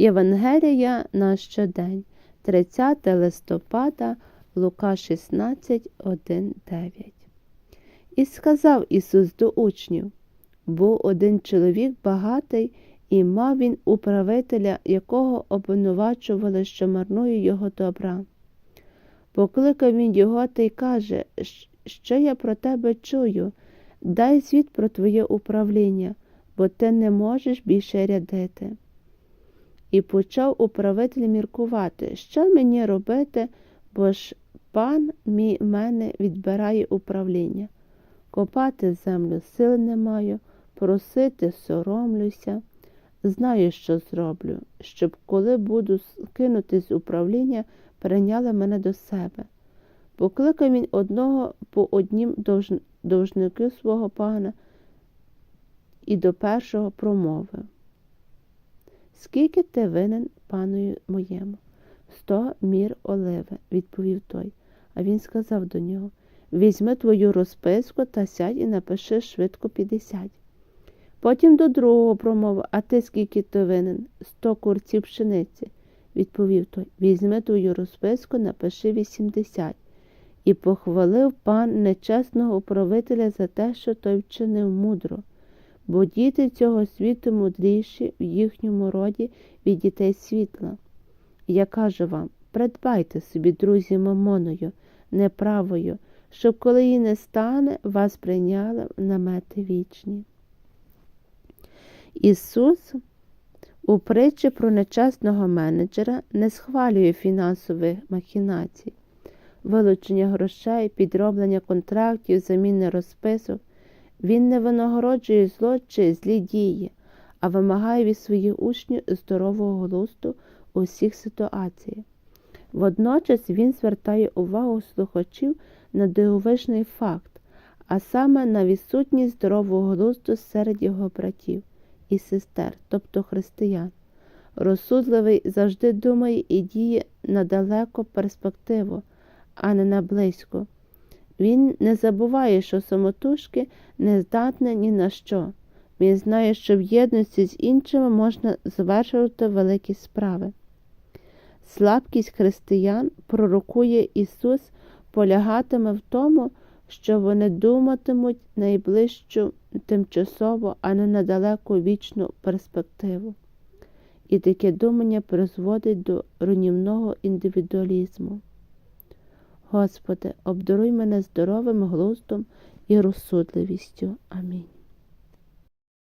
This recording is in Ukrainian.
Євангелія на щодень, 30 листопада, Лука 16, 1, 9. І сказав Ісус до учнів був один чоловік багатий, і мав він управителя, якого обвинувачували, що марнує його добра. Покликав він його та й каже, що я про тебе чую, дай звіт про твоє управління, бо ти не можеш більше рядити. І почав управитель міркувати, що мені робити, бо ж пан мій мене відбирає управління. Копати землю сил не маю, просити соромлюся. Знаю, що зроблю, щоб коли буду скинути з управління, перейняли мене до себе. Покликав він одного по однім довжнику свого пана і до першого промовив. Скільки ти винен паною моєму? Сто мір оливи, відповів той. А він сказав до нього Візьми твою розписку та сядь і напиши швидко п'ятдесят. Потім до другого промовив, а ти скільки ти винен? Сто курців пшениці, відповів той. Візьми твою розписку, напиши вісімдесят. І похвалив пан нечесного управителя за те, що той вчинив мудро, бо діти цього світу мудріші в їхньому роді від дітей світла. Я кажу вам придбайте собі, друзі, мамоною, неправою, щоб коли її не стане, вас прийняли в намети вічні. Ісус у притчі про нечесного менеджера не схвалює фінансових махінацій, вилучення грошей, підроблення контрактів, заміни розписок. Він не винагороджує зло чи злі дії, а вимагає від своїх учнів здорового глузду у всіх ситуаціях. Водночас він звертає увагу слухачів на дивовижний факт, а саме на відсутність здорового глузду серед його братів і сестер, тобто християн. Розсудливий завжди думає і діє на далеку перспективу, а не на близьку. Він не забуває, що самотужки не здатне ні на що. Він знає, що в єдності з іншими можна звершувати великі справи. Слабкість християн, пророкує Ісус, полягатиме в тому, що вони думатимуть найближчу тимчасово, а не на далеку вічну перспективу. І таке думання призводить до руйнівного індивідуалізму. Господи, обдаруй мене здоровим глуздом і розсудливістю. Амінь.